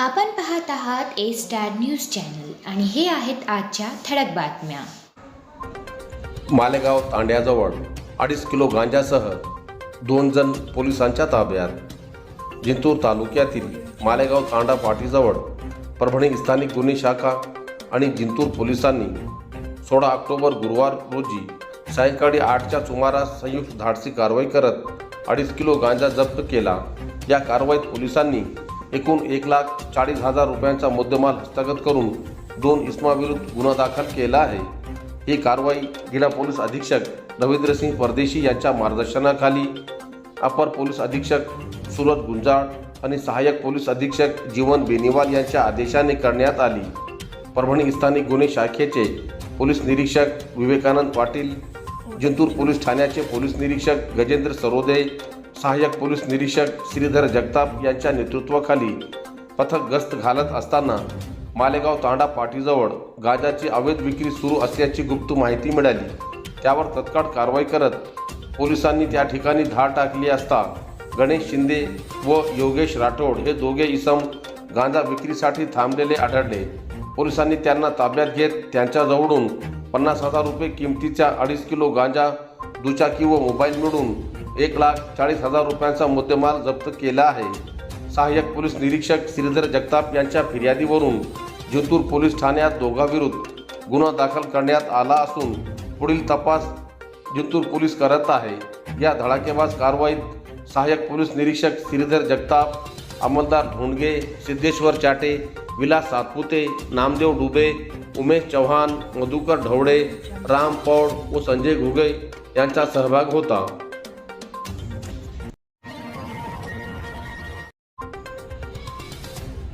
आपण पाहत आहात ए स्टार न्यूज चॅनल आणि हे आहेत आजच्या ठळक बातम्या. मालेगाव तांड्याजवळ अडीच किलो गांजासह दोन जण पोलिसांच्या ताब्यात. जिंतूर तालुक्यातील मालेगाव तांडा पाटीजवळ परभणी स्थानिक गुन्हे शाखा आणि जिंतूर पोलिसांनी सोळा ऑक्टोबर गुरुवार रोजी सायंकाळी आठच्या सुमारास संयुक्त धाडसी कारवाई करत अडीच किलो गांजा जप्त केला. या कारवाईत पोलिसांनी एकूण एक लाख चाळीस हजार रुपयांचा मुद्देमाल हस्तगत करून दोन इस्माविरुद्ध गुन्हा दाखल केला आहे. ही कारवाई जिल्हा पोलीस अधीक्षक रवींद्रसिंग परदेशी यांच्या मार्गदर्शनाखाली. अपर पोलीस अधीक्षक सुरत गुंजाळ आणि सहाय्यक पोलीस अधीक्षक जीवन बेनिवाल यांच्या आदेशाने करण्यात आली. परभणी स्थानिक गुन्हे शाखेचे पोलीस निरीक्षक विवेकानंद पाटील जिंतूर पोलीस ठाण्याचे पोलीस निरीक्षक गजेंद्र सरोदे सहाय्यक पोलीस निरीक्षक श्रीधर जगताप यांच्या नेतृत्वाखाली पथक गस्त घालत असताना मालेगाव तांडा पाटीजवळ गांजाची अवैध विक्री सुरू असल्याची गुप्त माहिती मिळाली. त्यावर तत्काळ कारवाई करत पोलिसांनी त्या ठिकाणी धाड टाकली असता गणेश शिंदे व योगेश राठोड हे दोघे इसम गांजा विक्रीसाठी थांबलेले आढळले. पोलिसांनी त्यांना ताब्यात घेत त्यांच्याजवळून पन्नास हजार रुपये किमतीच्या अडीच किलो गांजा दुचाकी व मोबाईल मिळून एक लाख चाळीस हजार रुपयांचा मुद्देमाल जप्त केला आहे. सहाय्यक पोलीस निरीक्षक श्रीधर जगताप यांच्या फिर्यादीवरून जिंतूर पोलीस ठाण्यात दोघांविरुद्ध गुन्हा दाखल करण्यात आला असून पुढील तपास जिंतूर पोलीस करत आहे. या धडाकेबाज कारवाईत सहाय्यक पोलीस निरीक्षक श्रीधर जगताप अंमलदार धोंडगे सिद्धेश्वर चाटे विलास सातपुते नामदेव डुबे उमेश चव्हाण मधुकर ढवळे राम पौड व संजय घुगे यांचा सहभाग होता.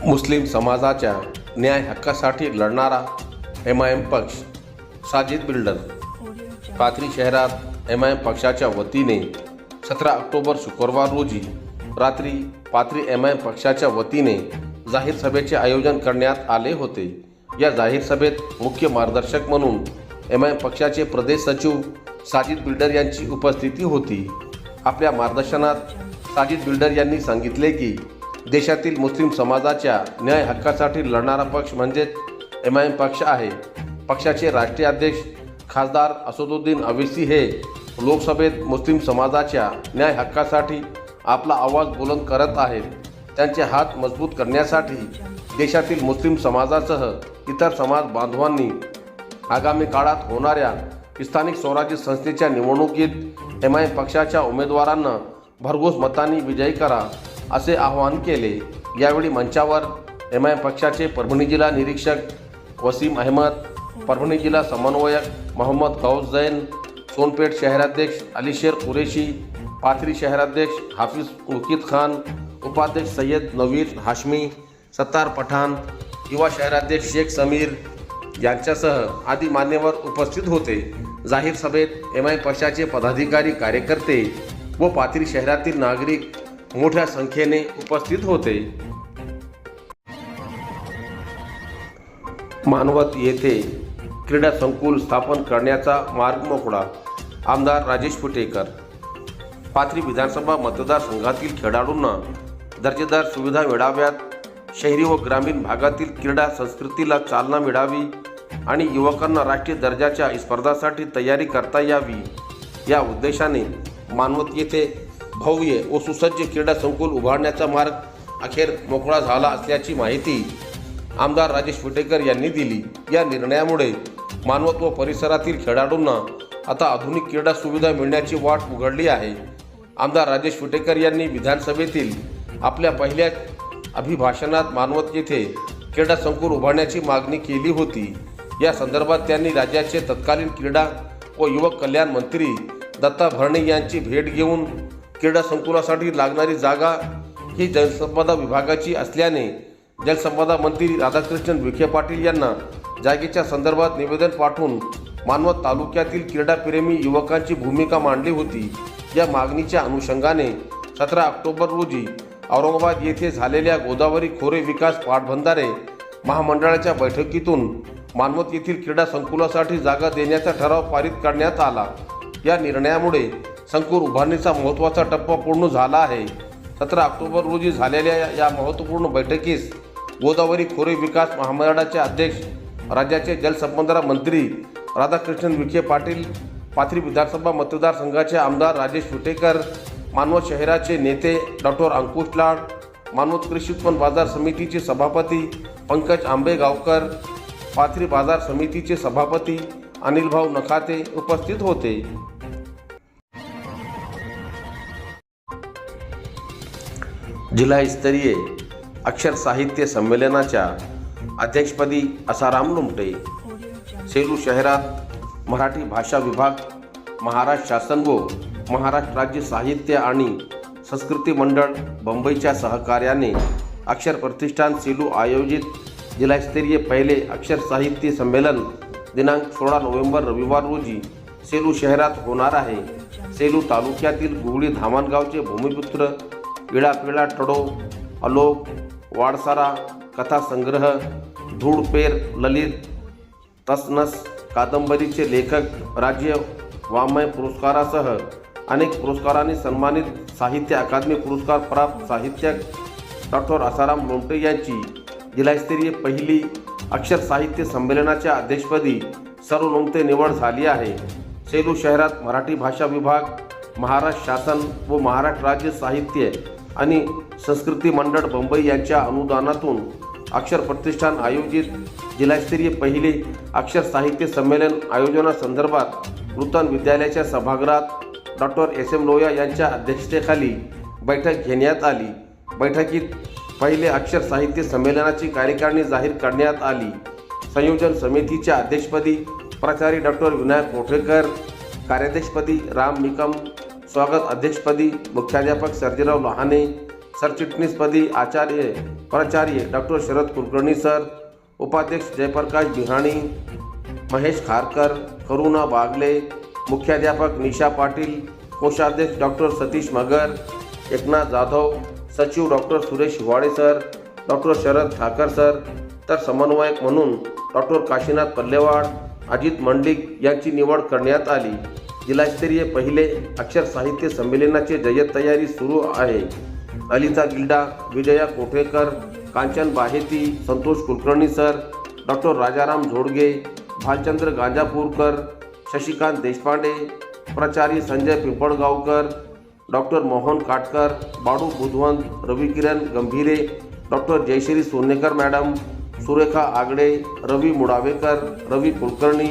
मुस्लिम समाजाच्या न्याय हक्कासाठी लढणारा एम आय एम पक्ष साजिद बिल्डर. पाथरी शहरात एम आय एम पक्षाच्या वतीने सतरा ऑक्टोबर शुक्रवार रोजी रात्री पाथरी एम आय एम पक्षाच्या वतीने जाहीर सभेचे आयोजन करण्यात आले होते. या जाहीर सभेत मुख्य मार्गदर्शक म्हणून एम आय एम पक्षाचे प्रदेश सचिव साजिद बिल्डर यांची उपस्थिती होती. आपल्या मार्गदर्शनात साजिद बिल्डर यांनी सांगितले की देशातील मुस्लिम समाजाच्या न्याय हक्कासाठी लढणारा पक्ष म्हणजेच एम आय एम पक्ष आहे. पक्षाचे राष्ट्रीय अध्यक्ष खासदार असदुद्दीन अवेसी हे लोकसभेत मुस्लिम समाजाच्या न्याय हक्कासाठी आपला आवाज बुलंद करत आहेत. त्यांचे हात मजबूत करण्यासाठी देशातील मुस्लिम समाजासह इतर समाज बांधवांनी आगामी काळात होणाऱ्या स्थानिक स्वराज्य संस्थेच्या निवडणुकीत एम आय पक्षाच्या उमेदवारांना भरघोस मतांनी विजयी करा. असे आवाहन केले. यावेळी मंचावर एम आय पक्षाचे परभणी जिल्हा निरीक्षक वसीम अहमद परभणी जिल्हा समन्वयक मोहम्मद गौस जैन सोनपेठ शहराध्यक्ष अलीशेर कुरेशी पाथरी शहराध्यक्ष हाफिज मुकीद खान उपाध्यक्ष सय्यद नवीर हाशमी सत्तार पठाण युवा शहराध्यक्ष शेख समीर यांच्यासह आदी मान्यवर उपस्थित होते. जाहीर सभेत एम आय पक्षाचे पदाधिकारी कार्यकर्ते व पाथरी शहरातील नागरिक मोठ्या संख्येने उपस्थित होते. मानवत येथे क्रीडा संकुल स्थापन करण्याचा मार्ग मोकळा. आमदार राजेश फुटेकर पाथरी विधानसभा मतदारसंघातील खेळाडूंना दर्जेदार सुविधा मिळाव्यात. शहरी व ग्रामीण भागातील क्रीडा संस्कृतीला चालना मिळावी आणि युवकांना राष्ट्रीय दर्जाच्या स्पर्धासाठी तयारी करता यावी. या उद्देशाने मानवत येथे भव्य व सुसज्ज क्रीडा संकुल उभारण्याचा मार्ग अखेर मोकळा झाला असल्याची माहिती आमदार राजेश विटेकर यांनी दिली. या निर्णयामुळे मानवत व परिसरातील खेळाडूंना आता आधुनिक क्रीडा सुविधा मिळण्याची वाट उघडली आहे. आमदार राजेश विटेकर यांनी विधानसभेतील आपल्या पहिल्या अभिभाषणात मानवत येथे क्रीडा संकुल उभारण्याची मागणी केली होती. या संदर्भात त्यांनी राज्याचे तत्कालीन क्रीडा व युवक कल्याण मंत्री दत्ता भरणे यांची भेट घेऊन क्रीडा संकुलासाठी लागणारी जागा ही जलसंपदा विभागाची असल्याने जलसंपदा मंत्री राधाकृष्णन विखे पाटील यांना जागेच्या संदर्भात निवेदन पाठवून मानवत तालुक्यातील क्रीडाप्रेमी युवकांची भूमिका मांडली होती. या मागणीच्या अनुषंगाने सतरा ऑक्टोबर रोजी औरंगाबाद येथे झालेल्या गोदावरी खोरे विकास पाटबंधारे महामंडळाच्या बैठकीतून मानवत येथील क्रीडा संकुलासाठी जागा देण्याचा ठराव पारित करण्यात आला. या निर्णयामुळे संकुल उभारणीचा महत्त्वाचा टप्पा पूर्ण झाला आहे. सतरा ऑक्टोबर रोजी झालेल्या या महत्त्वपूर्ण बैठकीस गोदावरी खोरे विकास महामंडळाचे अध्यक्ष राज्याचे जलसंपदा मंत्री राधाकृष्णन विखे पाटील पाथरी विधानसभा मतदारसंघाचे आमदार राजेश विटेकर मानवत शहराचे नेते डॉक्टर अंकुश लाड मानवत कृषी उत्पन्न बाजार समितीचे सभापती पंकज आंबेगावकर पाथरी बाजार समितीचे सभापती अनिलभाऊ नखाते उपस्थित होते. जिल्हास्तरीय अक्षर साहित्य संमेलनाच्या अध्यक्षपदी असाराम लुमटे सेलू शहरात मराठी भाषा विभाग महाराष्ट्र शासन व महाराष्ट्र राज्य साहित्य आणि संस्कृती मंडळ बंबईच्या सहकार्याने अक्षर प्रतिष्ठान सेलू आयोजित जिल्हास्तरीय पहिले अक्षर साहित्य संमेलन दिनांक सोळा नोव्हेंबर रविवार रोजी सेलू शहरात होणार आहे. सेलू तालुक्यातील गुगळी धामणगावचे भूमिपुत्र इळापिळा टडो अलोक वाडसारा कथासंग्रह धूळपेर ललित तसनस कादंबरीचे लेखक राज्य वाङ्मय पुरस्कारासह अनेक पुरस्कारांनी सन्मानित साहित्य अकादमी पुरस्कार प्राप्त साहित्यक डॉक्टर आसाराम लोमटे यांची जिल्हास्तरीय पहिली अक्षर साहित्य संमेलनाच्या अध्यक्षपदी सर्व लोमटे निवड झाली आहे. सेलू शहरात मराठी भाषा विभाग महाराष्ट्र शासन व महाराष्ट्र राज्य साहित्य आणि संस्कृती मंडळ बंबई यांच्या अनुदानातून अक्षर प्रतिष्ठान आयोजित जिल्हास्तरीय पहिले अक्षर साहित्य संमेलन आयोजनासंदर्भात नूतन विद्यालयाच्या सभागृहात डॉक्टर एस एम लोया यांच्या अध्यक्षतेखाली बैठक घेण्यात आली. बैठकीत पहिले अक्षर साहित्य संमेलनाची कार्यकारिणी जाहीर करण्यात आली. संयोजन समितीच्या अध्यक्षपदी प्राचार्य डॉक्टर विनायक कोठेकर कार्याध्यक्षपदी राम निकम स्वागत अध्यक्षपदी मुख्याध्यापक सर्जीराव लहाने सरचिटणीसपदी आचार्य प्राचार्य डॉक्टर शरद कुलकर्णी सर उपाध्यक्ष जयप्रकाश बिहाणी महेश खारकर करुणा बागले मुख्याध्यापक निशा पाटील कोषाध्यक्ष डॉक्टर सतीश मगर एकनाथ जाधव सचिव doctor Suresh Hiwale sir doctor Sharad Thakar sir तर समन्वयक म्हणून डॉक्टर काशीनाथ पल्लेवाड अजित मंडिक यांची निवड करण्यात आली. जिल्हास्तरीय पहिले अक्षर साहित्य संमेलनाची जय्यत तयारी सुरू आहे. अलिता गिल्डा विजया कोठेकर कांचन बाहेती संतोष कुलकर्णी सर डॉक्टर राजाराम झोडगे भालचंद्र गांजापूरकर शशिकांत देशपांडे प्राचार्य Sanjay Pimpalgaonkar doctor Mohan Katkar Badu Budhwant Ravikiran Gambhire doctor Jayashree Sonekar madam Surekha Agade Ravi Mudavekar Ravi Kulkarni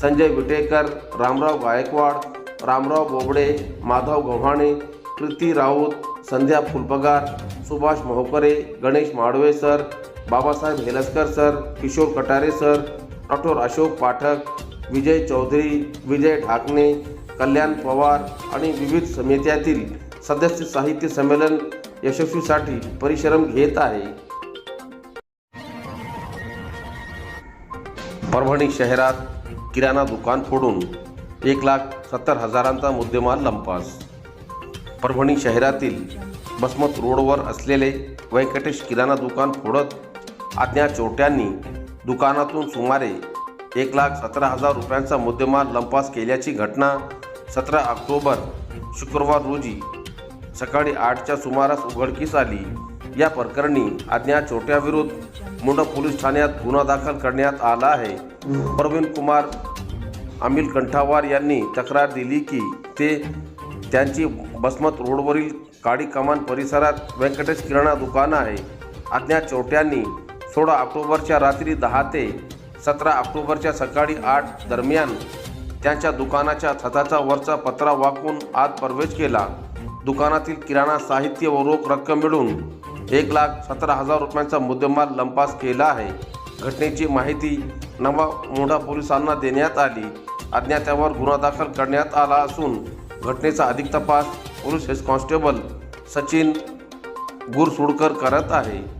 Sanjay Vitekar Ramrao Gaikwad Ramrao Bobde Madhav Gavhane Preeti Raut Sandhya Phulpagar Subhash Mohkare Ganesh Madve sir Babasaheb Helaskar sir Kishor Katare sir doctor Ashok Pathak Vijay Chaudhari Vijay Dhakne Kalyan Pawar आणि विविध समित्यातील सदस्य साहित्य संमेलन यशस्वीसाठी परिश्रम घेत आहे. परभणी शहरात किराणा दुकान फोडून एक लाख सत्तर हजारांचा मुद्देमाल लंपास. परभणी शहरातील बसमत रोडवर असलेले व्यंकटेश किराणा दुकान फोडत अज्ञात चोरट्यांनी दुकानातून सुमारे एक लाख सतरा हजार रुपयांचा मुद्देमाल लंपास केल्याची घटना सतरा ऑक्टोबर शुक्रवार रोजी सकाळी आठच्या सुमारास उघडकीस आली. या प्रकरणी अज्ञात चोरट्याविरुद्ध मुंडा पोलीस ठाण्यात गुन्हा दाखल करण्यात आला आहे. प्रवीण कुमार अमिल कंठावार यांनी तक्रार दिली की ते त्यांची बसमत रोडवरील काडी कमान परिसरात व्यंकटेश किराणा दुकान आहे. अज्ञात चोरट्यांनी सोळा ऑक्टोबरच्या रात्री दहा ते सतरा ऑक्टोबरच्या सकाळी आठ दरम्यान त्यांच्या दुकानाच्या छताचा वरचा पत्रा वाकून आत प्रवेश केला. दुकानातील किराणा साहित्य व रोख रक्कम मिळून एक लाख सतरा हजार रुपयांचा मुद्देमाल लंपास केला आहे. घटनेची माहिती नवा मोढा पोलिसांना देण्यात आली. अज्ञातावर गुन्हा दाखल करण्यात आला असून घटनेचा अधिक तपास police head constable Sachin Gursudkar करत आहे.